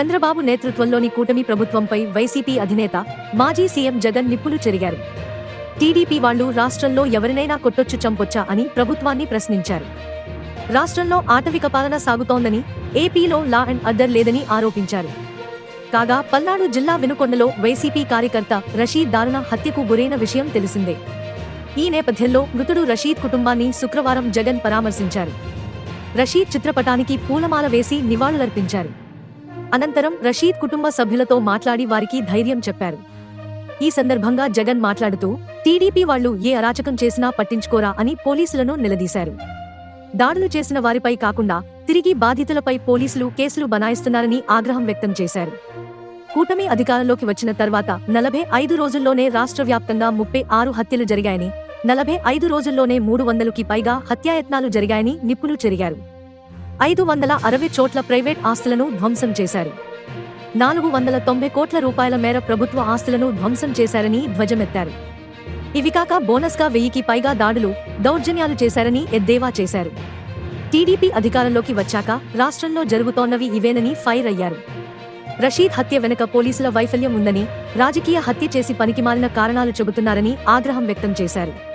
చంద్రబాబు నేతృత్వంలోని కూటమి ప్రభుత్వంపై వైసీపీ అధినేత మాజీ సీఎం జగన్ నిప్పులు చెరిగారు. టీడీపీ వాళ్ళు రాష్ట్రంలో ఎవరినైనా కొట్టొచ్చు చంపొచ్చా అని ప్రభుత్వాన్ని ప్రశ్నించారు. రాష్ట్రంలో ఆటవిక పాలన సాగుతోందని ఏపీలో లా అండ్ అర్డర్ లేదని ఆరోపించారు. కాగా పల్నాడు జిల్లా వెనుకొండలో వైసీపీ కార్యకర్త రషీద్ దారుణ హత్యకు గురైన విషయం తెలిసిందే. ఈ నేపథ్యంలో మృతుడు రషీద్ కుటుంబాన్ని శుక్రవారం జగన్ పరామర్శించారు. రషీద్ చిత్రపటానికి పూలమాల వేసి నివాళులర్పించారు. అనంతరం రషీద్ కుటుంబ సభ్యులతో మాట్లాడి వారికి ధైర్యం చెప్పారు. ఈ సందర్భంగా జగన్ మాట్లాడుతూ టీడీపీ వాళ్ళు ఏ అరాచకం చేసినా పట్టించుకోరా అని పోలీసులను నిలదీశారు. దాడులు చేసిన వారిపై కాకుండా తిరిగి బాధితులపై పోలీసులు కేసులు బనాయిస్తున్నారని ఆగ్రహం వ్యక్తం చేశారు. కూటమి అధికారంలోకి వచ్చిన తర్వాత నలభై ఐదు రోజుల్లోనే రాష్ట్ర వ్యాప్తంగా ముప్పై ఆరు హత్యలు జరిగాయని నలభై ఐదు రోజుల్లోనే మూడు వందలకి పైగా హత్యాయత్నాలు జరిగాయని నిప్పులు చెరిగారు. ఐదు వందల అరవై చోట్ల ప్రైవేట్ ఆస్తులను ధ్వంసం చేశారు. నాలుగు వందల తొంభై కోట్ల రూపాయల మేర ప్రభుత్వ ఆస్తులను ధ్వంసం చేశారని ధ్వజమెత్తారు. ఇవి కాక బోనస్గా వెయ్యికి పైగా దాడులు దౌర్జన్యాలు చేశారని ఎద్దేవా చేశారు. టీడీపీ అధికారంలోకి వచ్చాక రాష్ట్రంలో జరుగుతోన్నవి ఇవేనని ఫైర్ అయ్యారు. రషీద్ హత్య వెనుక పోలీసుల వైఫల్యం ఉందని రాజకీయ హత్య చేసి పనికిమాలిన కారణాలు చెబుతున్నారని ఆగ్రహం వ్యక్తం చేశారు.